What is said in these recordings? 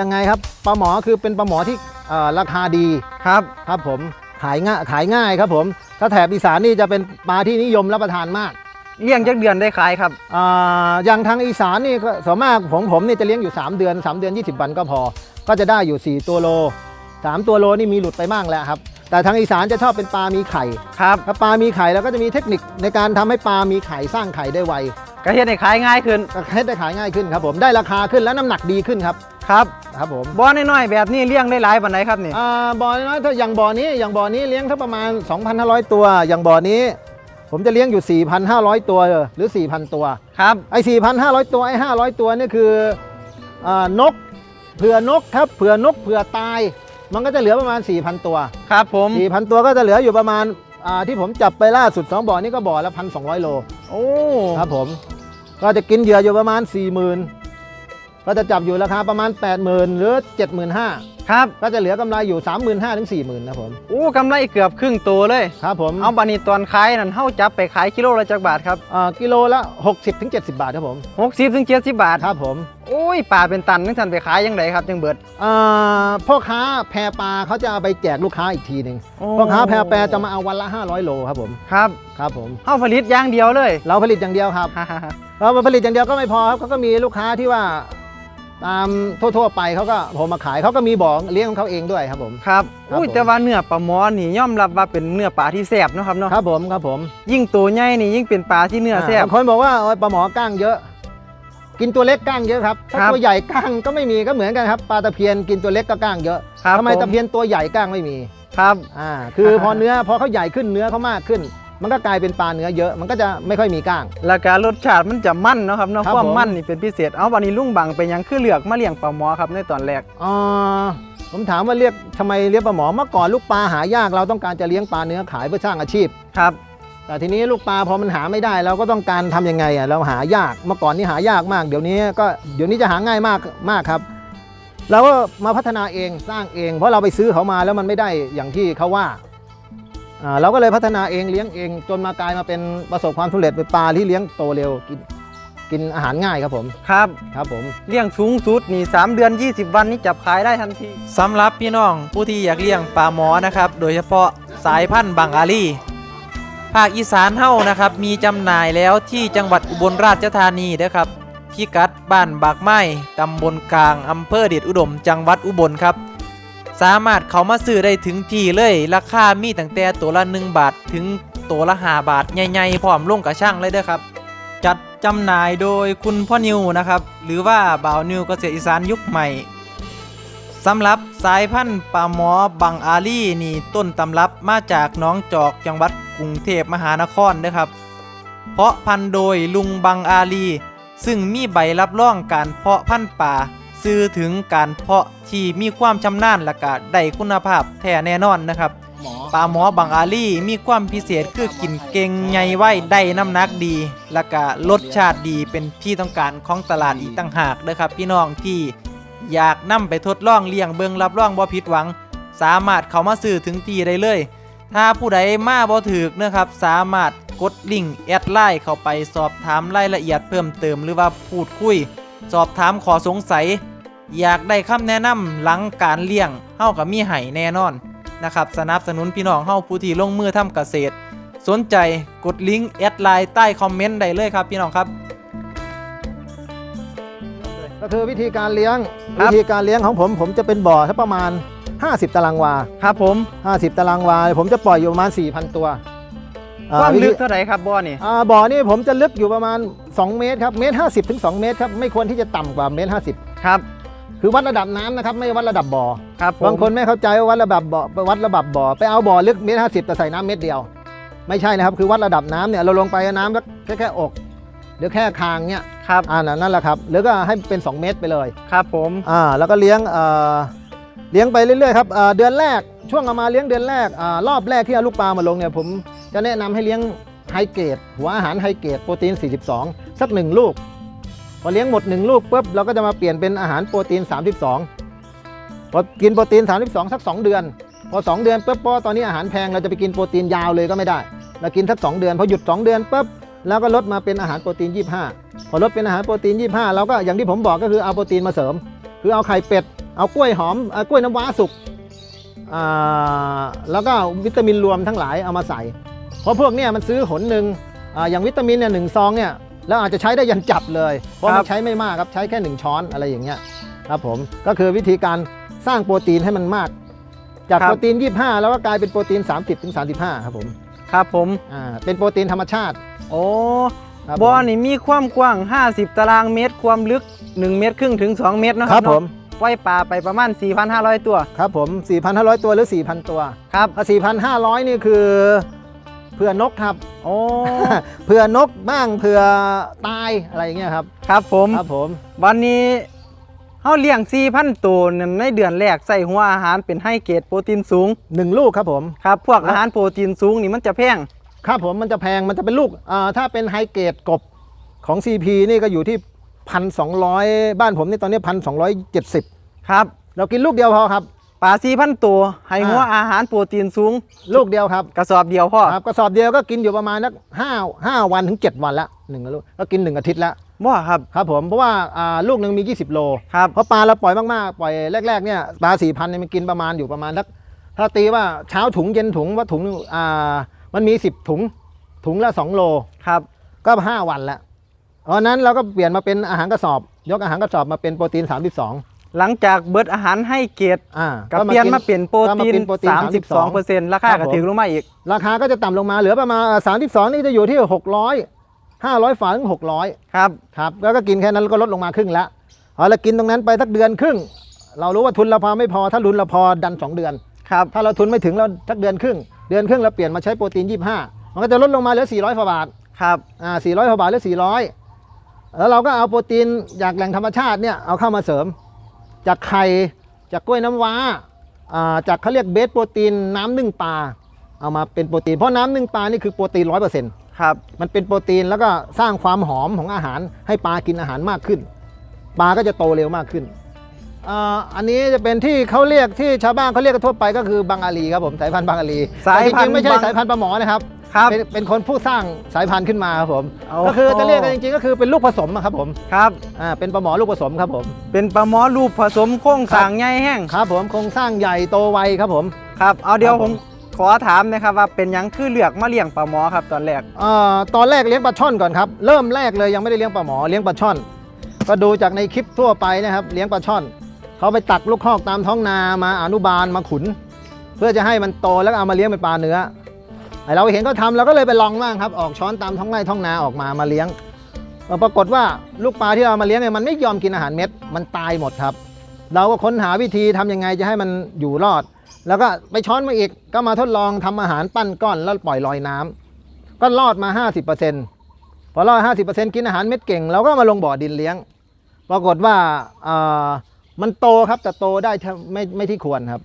ยังไงครับปลาหมอคือเป็นปลาหมอที่เอ่อราคาดีครับครับผมขายง่ายขายง่ายครับผม ถ้าแถบอีสานนี่จะเป็นปลาที่นิยมรับประทานมาก เลี้ยงจักเดือนได้ขายครับอ่าอย่างทางอีสานนี่ก็ส่วนมากผมผมนี่จะเลี้ยงอยู่ 3 เดือน 3 เดือน 20 วันก็พอ ก็จะได้อยู่ 4 ตัวโล 3 ตัวโลนี่มีหลุดไปบ้างแล้วครับ แต่ทางอีสานจะชอบเป็นปลามีไข่ครับถ้าปลามีไข่แล้วก็จะมีเทคนิคในการทำให้ปลามีไข่สร้างไข่ได้ไว กระเทียมให้ขายง่ายขึ้นก็ให้ได้ขายง่ายขึ้นครับผมได้ราคาขึ้นและน้ำหนักดีขึ้นครับครับครับผมบ่อน้อยๆแบบนี้เลี้ยงได้หลายปานไหนครับนี่อ่าบ่อน้อยถ้าอย่างบ่อนี้อย่างบ่อนี้เลี้ยงถ้าประมาณ 2,500 ตัว อย่างบ่อนี้ ผมจะเลี้ยงอยู่ 4,500 ตัวหรือ 4,000 ตัวครับไอ้4,500 ตัวไอ้500 ตัวนี่คืออานกเผื่อนกครับเผื่อนกเผื่อตาย มันก็จะเหลือประมาณ 4,000 ตัวครับผม4,000 ตัวก็จะเหลืออยู่ประมาณอ่าที่ผมจับไปล่าสุด 2บ่อนี้ก็บ่อละ1,200โล โอ้ ครับผม ก็จะกินเหยื่ออยู่ประมาณสี่หมื่น 40,000ก็จะจับอยู่ราคาประมาณ 80,000 หรือ 75,000ครับก็จะเหลือกำไรอยู่ 35,000ถึง40,000นะผมโอ้กำไรเกือบครึ่งตัวเลย ครับผมเอาบานี้ตอนขายนั่นเฮาจับไปขายกิโลละจักบาทครับอ่ากิโลละ 60ถึง70 บาทครับผม 60ถึง70 บาทครับผมโอ้ยปลาเป็นตันนึงท่านไปขายยังไงครับจังเบิดอ่าพ่อค้าแพปลาเขาจะเอาไปแจกลูกค้าอีกทีหนึ่งพ่อค้าแพแปรจะมาเอาวันละ 500 โลครับผมครับครับผมเฮาผลิตอย่างเดียวเลย เราผลิตอย่างเดียวครับเราผลิตอย่างเดียวก็ไม่พอครับเขาก็มีลูกค้าที่ว่า ตามทั่วๆไปเขาก็ผมมาขายเขาก็มีบ่อเลี้ยงของเขาเองด้วยครับผม ครับครับอุ้ยผม แต่ว่าเนื้อปลาหมอนี่ยอมรับว่าเป็นเนื้อปลาที่แซ่บเนาะครับเนาะครับผมครับผมยิ่งตัวใหญ่นี่ยิ่งเป็นปลาที่เนื้อแซ่บบางคนบอกว่าโอ๊ยปลาหมอก้างเยอะ กินตัวเล็กก้างเยอะครับถ้าครับ ตัวใหญ่ก้างก็ไม่มีก็เหมือนกันครับปลาตะเพียนกินตัวเล็กก็ก้างเยอะครับทำไมผตะเพียนตัวใหญ่ก้างไม่มีครับ อ่าคือพอเนื้อพอเขาใหญ่ขึ้นเนื้อเขามากขึ้น มันก็กลายเป็นปลาเนื้อเยอะมันก็จะไม่ค่อยมีก้าง แล้วก็รสชาติมันจะมันเนาะครับเนาะครับความผม มันนี่เป็นพิเศษเอาวันนี้ลุงบังไปยังคือเลือกมาเลี้ยงปลาหมอครับในตอนแรก อ่าผมถามว่าเรียกทำไมเรียกปลาหมอเมื่อก่อนลูกปลาหายากเราต้องการจะเลี้ยงปลาเนื้อขายเพื่อสร้างอาชีพ ครับ แต่ทีนี้ลูกปลาพอมันหาไม่ได้เราก็ต้องการทำยังไงอะเราหายากเมื่อก่อนนี่หายากมาก เดี๋ยวนี้ก็เดี๋ยวนี้จะหาง่ายมากมากครับเราก็มาพัฒนาเองสร้างเอง เพราะเราไปซื้อเขามาแล้วมันไม่ได้อย่างที่เขาว่าอ่า เราก็เลยพัฒนาเองเลี้ยงเอง จนมากลายมาเป็นประสบความสำเร็จเป็นปลาที่เลี้ยงโตเร็วกินกินอาหารง่ายครับผมครับครับผมเลี้ยงสูงสุดนี่3เดือน 20 วันนี้จับขายได้ทันทีสำหรับพี่น้องผู้ที่อยากเลี้ยงปลาหมอนะครับ โดยเฉพาะสายพันธุ์บางอาลีภาคอีสานเฮ้านะครับ มีจำหน่ายแล้วที่จังหวัดอุบลราชธานีนะครับพิกัดบ้านบากไม้ตำบลกลางอำเภอเดชอุดม จังหวัดอุบลครับ สามารถเขามาซื้อได้ถึงที่เลย ราคามีตั้งแต่ตัวละ 1 บาท ถึงตัวละ5บาท ใหญ่ๆพร้อมลงกระช่างเลยเด้อครับ จัดจำหน่ายโดยคุณพ่อนิวนะครับ หรือว่าบ่าวนิวเกษตรอีสานยุคใหม่สำหรับสายพันธุ์ปลาหมอบังอาลีนี่ต้นตำรับมาจากน้องจอกจังหวัดกรุงเทพมหานครเด้อครับ เพาะพันธุ์โดยลุงบังอาลี ซึ่งมีใบรับรองการเพาะพันธุ์ป่า สื่อถึงการเพาะที่มีความชำนาญและก็ได้คุณภาพแท้แน่นอนนะครับปลาหมอบังอาลีมีความพิเศษคือกินเก่งใหญ่ไว้ได้น้ำหนักดี และก็รสชาติดีเป็นที่ต้องการของตลาดอีกต่างหากเด้อครับ พี่น้องที่อยากนำไปทดลองเลี้ยงเบิงรับรองบ่ผิดหวัง สามารถเข้ามาซื้อถึงที่ได้เลย ถ้าผู้ใดมาบ่ถึกนะครับ สามารถกดลิงก์แอดไลน์เข้าไปสอบถามรายละเอียดเพิ่มเติมหรือว่าพูดคุย สอบถามขอสงสัย อยากได้คำแนะนำหลังการเลี้ยงเฮากับมีไห้แน่นอนนะครับสนับสนุนพี่น้องเฮาผู้ที่ลงมือทำเกษตร สนใจกดลิงก์แอดไลน์ใต้คอมเมนต์ได้เลยครับพี่น้องครับ ก็คือวิธีการเลี้ยงครับ วิธีการเลี้ยงของผมผมจะเป็นบ่อถ้าประมาณ 50 ตารางวา ครับผม50 ตารางวา ผมจะปล่อยอยู่ประมาณ 4,000 ตัวอ่ความวิลึธีกเท่าไหร่ครับบ่อนี่อ่าบ่อนี่ผมจะลึกอยู่ประมาณ 2 เมตรครับเมตร50ถึง2เมตรครับไม่ควรที่จะต่ำกว่าเมตร50 ครับ คือวัดระดับน้ำนะครับไม่วัดระดับบ่อครับผมบางคนไม่เข้าใจว่าวัดระดับบ่อไปวัดระดับบ่อไปเอาบ่อลึกเมตร50แต่ใส่น้ำเม็ดเดียว ไม่ใช่นะครับคือวัดระดับน้ำเนี่ยเราลงไปน้ำสักแค่แค่อกหรือแค่คางเนี่ยครับอ่านั่นแหละครับหรือก็ให้เป็น 2 เมตรไปเลยครับผมอ่าแล้วก็เลี้ยงเอ่อเลี้ยงไปเรื่อยๆครับเอ่อเดือนแรกช่วงเอามาเลี้ยงเดือนแรกอ่ารอบแรกที่เอาลูกปลามาลงเนี่ยผมจะแนะนำให้เลี้ยงไฮเกรดหัวอาหารไฮเกรดโปรตีน 42 สักหนึ่งลูก พอเลี้ยงหมด 1 ลูกปุ๊บเราก็จะมาเปลี่ยนเป็นอาหารโปรตีน 32พอกินโปรตีน 32 สัก 2 เดือน พอ 2 เดือนปุ๊บพอตอนนี้อาหารแพงเราจะไปกินโปรตีนยาวเลยก็ไม่ได้ เรากินสัก 2 เดือนพอหยุด 2 เดือนปุ๊บแล้วก็ลดมาเป็นอาหารโปรตีน 25 พอลดเป็นอาหารโปรตีน 25 เราก็อย่างที่ผมบอกก็คือเอาโปรตีนมาเสริม คือเอาไข่เป็ด เอากล้วยหอมเอ่อกล้วยน้ำว้าสุกแล้วก็วิตามินรวมทั้งหลายเอามาใส่ เพราะพวกเนี้ยมันซื้อหนหนึ่งออย่างวิตามินเนี่ยหนึ่งซองเนี่ย แล้วอาจจะใช้ได้ยันจับเลย เพราะครัมันบใช้ไม่มากครับใช้แค่หนึ่งช้อนอะไรอย่างเงี้ยครับผมก็คือวิธีการสร้างโปรตีนให้มันมาก จากโปรตีน 25 แล้วก็กลายเป็นโปรตีน 30ถึง35 ครับผมครับผม อ่าเป็นโปรตีนธรรมชาติโอ้ครับบ่อผมนี่มีความกว้าง 50 ตารางเมตร ความลึก 1 เมตรครึ่งถึง 2 เมตรเนาะครับเนาะผมปล่อยปลาไปประมาณ 4,500 ตัว ครับผม 4,500 ตัวหรือ 4,000 ตัวครับถ้า4,500 นี่คือ เผื่อนกครับ โอ้เผื่อนกบ้างเผื่อตายอะไรอย่างเงี้ยครับครับผมครับผม วันนี้เฮาเลี้ยง 4,000 ตัวนั่นในเดือนแรกใส่หัวอาหารเป็นไฮเกรดโปรตีนสูงหนึ่งลูกครับผมครับพวกอาหารโปรตีนสูงนี่มันจะแพงครับผมมันจะแพงมันจะเป็นลูกอ่าถ้าเป็นไฮเกรดกบของ CP นี่ก็อยู่ที่พันสองบ้านผมนี่ตอนนี้พันสองเจ็ดสิบครับ เรากินลูกเดียวพอครับ ปลา4,000ตัวให้หัวอ่าอาหารโปรตีนสูง ลูกเดียวครับกระสอบเดียวพ่อครับกระสอบเดียวก็กินอยู่ประมาณนักห้าห้าวันถึง 7 วันละหนึ่งลูกก็กินหนึ่งอาทิตย์ละบ่ครับครับผมเพราะว่าอ่าลูกหนึ่งมี 20 โลครับเพราะปลาเราปล่อยมากๆ ปล่อยแรกๆเนี่ยปลาสี่พันเนี่ยมันกินประมาณอยู่ประมาณสักถ้าตีว่าเช้าถุงเย็นถุงว่าถุงอ่ามันมี 10 ถุงถุงละ 2 โลครับก็ 5 วันละเพราะฉะนั้นเราก็เปลี่ยนมาเป็นอาหารกระสอบ ยกอาหารกระสอบมาเป็นโปรตีน 32 หลังจากเบิดอาหารให้เกรดอ่าก็เปลี่ยนมาเป็นโปรก็มาตีนเป็นโปรตีน32เปอร์เซ็นต์ราคาครับก็ผมถึงลงมาอีก ราคาก็จะต่ำลงมาเหลือประมาณอ่า32นี่จะอยู่ที่600 500ฝาถึง600ครับครับแล้วก็กินแค่นั้นแล้วก็ลดลงมาครึ่งละเอาละกินตรงนั้นไปสักเดือนครึ่ง เรารู้ว่าทุนเราพอไม่พอถ้าทุนเราพอดัน2เดือนครับถ้าเราทุนไม่ถึงเราสักเดือนครึ่ง เดือนครึ่งเราเปลี่ยนมาใช้โปรตีน25มันก็จะลดลงมาเหลือ400กว่าบาทครับอ่า400กว่าบาทเหลือ400แล้วเราก็เอาโปรตีนจากแหล่งธรรมชาติเนี่ยเอาเข้ามาเสริม จากไข่จากกล้วยน้ำว้าอ่าจากเขาเรียกเบสโปรตีนน้ำนึ่งปลาเอามาเป็นโปรตีนเพราะน้ำนึ่งปลานี่คือโปรตีนร้อยเปอร์เซ็นต์ครับมันเป็นโปรตีนแล้วก็สร้างความหอมของอาหารให้ปลากินอาหารมากขึ้น ปลาก็จะโตเร็วมากขึ้นอ่าอันนี้จะเป็นที่เขาเรียกที่ชาวบ้านเขาเรียกกันทั่วไปก็คือบางอาลีครับผมสายพันธุ์บางอาลีสายพันธุ์แต่จริงๆไม่ใช่บางสายพันธุ์ปลาหมอนะครับ ครับเป็นเป็นคนผู้สร้างสายพันธุ์ขึ้นมาครับผม โอ้ ก็คือจะเรียกกันจริงๆ ก็คือเป็นลูกผสมอะครับผมครับ อ่าเป็นปลาหมอลูกผสมครับผม เป็นปลาหมอรูปผสมโค้งสร้างใหญ่แห้งครับผมโครงสร้างใหญ่โตไวครับผม ครับ เอาเดี๋ยวครับผผม มขอถามนะครับว่าเป็นหยังคือเลือกมาเลี้ยงปลาหมอครับตอนแรก เอ่อตอนแรกเลี้ยงปลาช่อนก่อนครับ เริ่มแรกเลยยังไม่ได้เลี้ยงปลาหมอเลี้ยงปลาช่อน ก็ดูจากในคลิปทั่วไปนะครับเลี้ยงปลาช่อนเขาไปตักลูกคอกตามท้องนามาอนุบาลมาขุน เพื่อจะให้มันโตแล้วก็เอามาเลี้ยงเป็นปลาเนื้อไอ เราเห็นเขาทำเราก็เลยไปลองบ้างครับ ออกช้อนตามท้องไร่ท้องนาออกมามาเลี้ยงเอ่อปรากฏว่าลูกปลาที่เรามาเลี้ยงเนี่ยมันไม่ยอมกินอาหารเม็ดมันตายหมดครับ เราก็ค้นหาวิธีทำยังไงจะให้มันอยู่รอด แล้วก็ไปช้อนมาอีกก็มาทดลองทำอาหารปั้นก้อนแล้วปล่อยลอยน้ำก็รอดมา 50%พอรอด50%กินอาหารเม็ดเก่งเราก็มาลงบ่อดินเลี้ยง ปรากฏว่าอ่อมันโตครับแต่โตได้ไม่ไม่ที่ควรครับ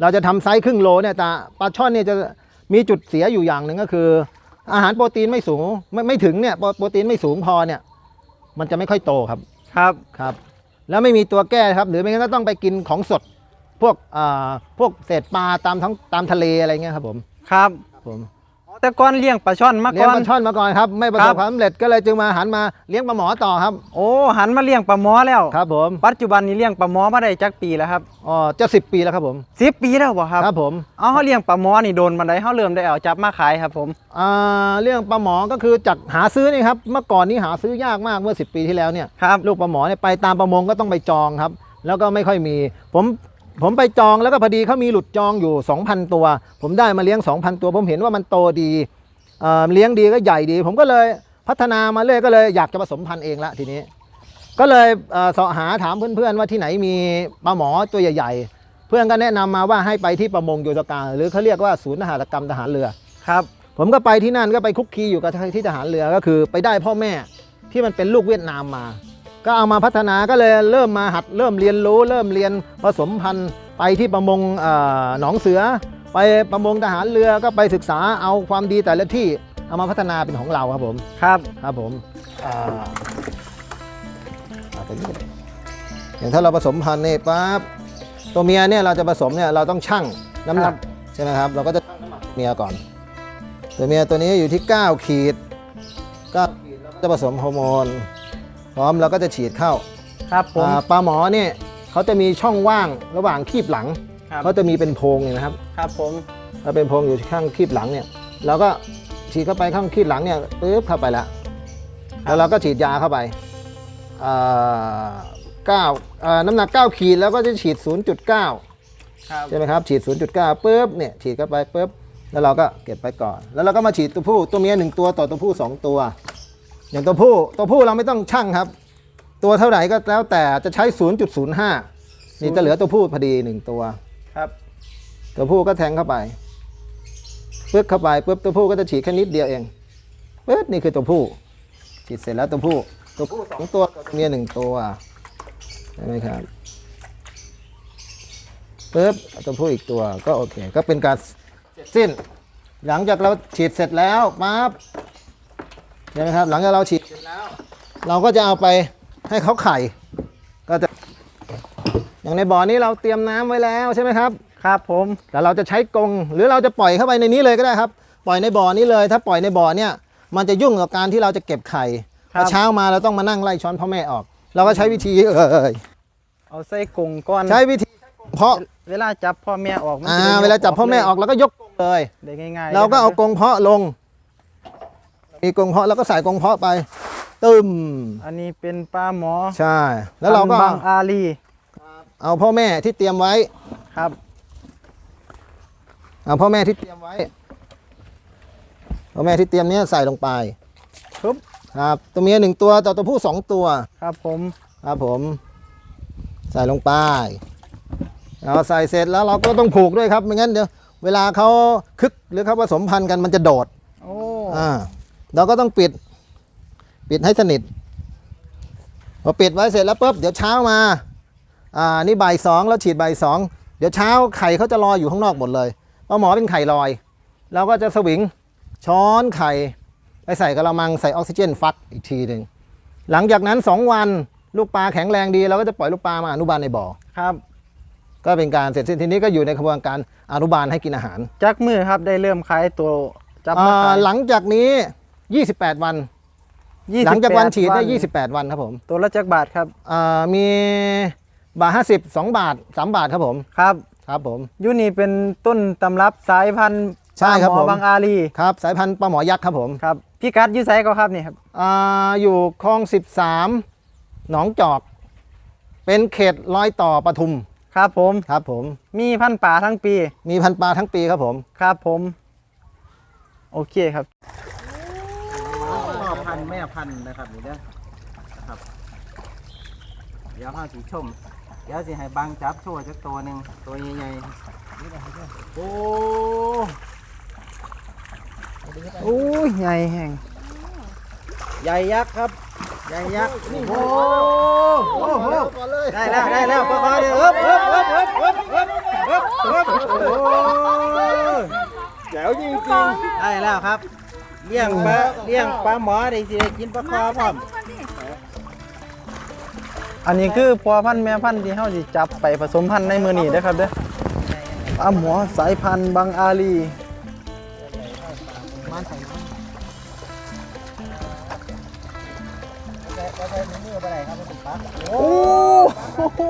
เราจะทำไซส์ครึ่งโลเนี่ยแต่ปลาช่อนเนี่ยจะ มีจุดเสียอยู่อย่างหนึ่งก็คือ อาหารโปรตีนไม่สูงไม่ไม่ถึงเนี่ยโปรโปรตีนไม่สูงพอเนี่ย มันจะไม่ค่อยโตครับครับครับ แล้วไม่มีตัวแก้ครับ หรือไม่งั้นก็ต้องไปกินของสดพวกอ่าพวกเศษปลาตามท้องตามทะเลอะไรเงี้ยครับผมครับครับผม แต่ก่อนเลี้ยงปลาช่อนมาเลี้ยก่งอน ปลาช่อนมาก่อนครับ ไม่ประสครับบความสำเร็จก็เลยจึงมาหันมาเลี้ยงปลาหมอต่อครับ โอ้หันมาเลี้ยงปลาหมอแล้ว ครับผมปัจจุบันนี้เลี้ยงปลาหมอมาได้จักปีแล้วครับอ๋อจะสิบปีแล้วครับผมสิบปีแล้วบ่ครับ ครับผมเอาเขาเลี้ยงปลาหมอนี่โดนบันไดเขาเริ่มได้เอาจับมาขายครับผม อ่าเรื่องปลาหมอก็คือจากหาซื้อนี่ครับเมื่อก่อนนี้หาซื้อยากมากเมื่อ 10 ปีที่แล้วเนี่ยครับ ลูกปลาหมอเนี่ยไปตามประมงก็ต้องไปจองครับ แล้วก็ไม่ค่อยมี ผม ผมไปจองแล้วก็พอดีเขามีหลุดจองอยู่ 2,000 ตัว ผมได้มาเลี้ยง 2,000 ตัว ผมเห็นว่ามันโตดีเอ่อเลี้ยงดีก็ใหญ่ดี ผมก็เลยพัฒนามาเรื่อยก็เลยอยากจะผสมพันธุ์เองละทีนี้ ก็เลยเอ่อเสาะหาถามเพื่อนๆ ว่าที่ไหนมีปลาหมอตัวใหญ่ ๆ เพื่อนก็แนะนำมาว่าให้ไปที่ประมงโยธการหรือเขาเรียกว่าศูนย์ทหารกรรมทหารเรือครับผมก็ไปที่นั่นก็ไปคุกคีอยู่กับที่ทหารเรือก็คือ ไปได้พ่อแม่ที่มันเป็นลูกเวียดนามมา ก็เอามาพัฒนาก็เลยเริ่มมาหัดเริ่มเรียนรู้ เริ่มเรียนผสมพันธุ์ไปที่ประมงเอ่อหนองเสือ ไปประมงทหารเรือก็ไปศึกษาเอาความดีแต่ละที่เอามาพัฒนาเป็นของเราครับผมครับครับผมอ่าอ่าเป็นอย่างนี้อย่างถ้าเราผสมพันธุ์นี่ปั๊บตัวเมียเนี่ยเราจะผสมเนี่ยเราต้องชั่งน้ำหนักใช่ไหมครับ เราก็จะชั่งน้ำหนักเมียก่อน ตัวเมียตัวนี้อยู่ที่ 9 ขีด9ขีดเราก็จะผสมฮอร์โมน พร้อมเราก็จะฉีดเข้าครับผมอ่าปลาหมอเนี่ยเขาจะมีช่องว่างระหว่างคีบหลังครับเขาจะมีเป็นโพรงเนี่ยนะครับครับผมถ้าเป็นโพรงอยู่ข้างคีบหลังเนี่ยเราก็ฉีดเข้าไปข้างคีบหลังเนี่ยปึ๊บเข้าไปแล้วแล้วเราก็ฉีดยาเข้าไปเอ่อเก้าเอ่อน้ำหนัก9ขีดแล้วก็จะฉีด 0.9 ครับใช่ไหมครับฉีด 0.9ปุ๊บเนี่ยฉีดเข้าไปปุ๊บแล้วเราก็เก็บไปก่อน แล้วเราก็มาฉีดตัวผู้ตัวเมียหนึ่งตัวต่อตัวผู้สองตัว อย่างตัวผู้ตัวผู้เราไม่ต้องชั่งครับ ตัวเท่าไหร่ก็แล้วแต่จะใช้ 0.05 นี่จะเหลือตัวผู้พอดีหนึ่งตัวครับ ตัวผู้ก็แทงเข้าไปปึ๊บเข้าไปปึ๊บตัวผู้ก็จะฉีดแค่นิดเดียวเองปึ๊บนี่คือตัวผู้ ฉีดเสร็จแล้วตัวผู้ ตัวผู้สองตัวตัวเมียหนึ่งตัวใช่ไหมครับปึ๊บตัวผู้อีกตัวก็โอเค ก็เป็นการเสร็จสิ้น หลังจากเราฉีดเสร็จแล้วปั๊บ ใช่ไหมครับ หลังจากเราฉีดเสร็จแล้ว เราก็จะเอาไปให้เขาไข่ ก็จะ อย่างในบ่อนี้เราเตรียมน้ำไว้แล้วใช่ไหมครับ ครับผม แต่เราจะใช้กรงหรือเราจะปล่อยเข้าไปในนี้เลยก็ได้ครับ ปล่อยในบ่อนี้เลย ถ้าปล่อยในบ่อเนี่ย มันจะยุ่งกับการที่เราจะเก็บไข่พอเช้ามาเราต้องมานั่งไล่ช้อนพ่อแม่ออก เราก็ใช้วิธีเอ่ยเอาใส่กรงก้อน ใช้วิธีเพาะเวลาจับพ่อแม่ออกมันอ่าจะได้ยกเวลาจับพ่อแม่ออกเราก็ยกกรงเลย ได้ง่ายๆ เราก็เอาลยกรงเพาะลง มีกรงเพาะแล้วก็ใส่กรงเพาะไป ตึมอันนี้เป็นปลาหมอใช่ แล้วเราก็พันธุ์บางอาลีเอาพ่อแม่ที่เตรียมไว้ ครับ เอาพ่อแม่ที่เตรียมไว้พ่อแม่ที่เตรียมเนี้ยใส่ลงไปปึ๊บครับตัวเมียหนึ่งตัวต่อตัวผู้สองตัว ครับผมครับผม ใส่ลงไปเราใส่เสร็จแล้วเราก็ต้องผูกด้วยครับไม่งั้นเดี๋ยวเวลาเขาคึกหรือเขาผสมพันธุ์กันมันจะโดดโอ้ อ่า เราก็ต้องปิด ปิดให้สนิทพอปิดไว้เสร็จแล้วปุ๊บเดี๋ยวเช้ามาอ่านี่บ่ายสองแล้วฉีดบ่ายสองเดี๋ยวเช้าไข่เขาจะลอยอยู่ข้างนอกหมดเลยเพราะหมอเป็นไข่ลอยเราก็จะสวิงช้อนไข่ไปใส่กระมังใส่ออกซิเจนฟักอีกทีหนึ่งหลังจากนั้น 2 วันลูกปลาแข็งแรงดีเราก็จะปล่อยลูกปลามาอนุบาลในบ่อครับ ก็เป็นการเสร็จสิ้นทีนี้ก็อยู่ในกระบวนการอนุบาลให้กินอาหาร จักมือครับได้เริ่มขายตัวจับมาอ่าขายหลังจากนี้ 28 วัน28หลังจากวันฉีดได้28 วันครับผม ตัวละจักบาทครับอ่ามีบาท50 2 บาท 3 บาทครับผม ครับครับผม ยูนี่เป็นต้นตำรับสายพันธุ์ใช่ครับปลาหมอผม บางอาลีครับสายพันธุ์ปลาหมอยักษ์ครับผมครับพี่กัดอยูไซก็ครับนี่ครับอ่าอยู่คลอง 13 หนองจอก เป็นเขตรอยต่อปทุมครับผมครับผม มีพันธุ์ป่าทั้งปีมีพันธุ์ปลาทั้งปีครับผม ครับผม โอเคครับ พันไแม่พันนะครับนี่เด้อนะครับ เดี๋ยวห้าสีชม เดี๋ยวสิให้บางจับชั่วจักตัวหนึ่งตัวใหญ่ๆโอ้โอ้ยใหญ่แห่งใหญ่ยักษ์ครับ ใหญ่ยักษ์โอ้โหได้แล้วได้แล้วพอๆเลยเอ๊บเอ๊บเอ๊บเอ๊บเอ๊บเอ๊บเอ๊บเอ้แจ๋วจริงๆได้เล้วเรับ เลี้ยงปลาเลี้ยงปลาหมอได้สิได้กินปลาคอพร้อมอันนี้คือพ่อพันธุ์แม่พันธุ์ที่เฮาสิจับไปผสมพันธุ์ในมือนี้นะครับเด้อปลาหมอสายพันธุ์บางอาลีโอ้โห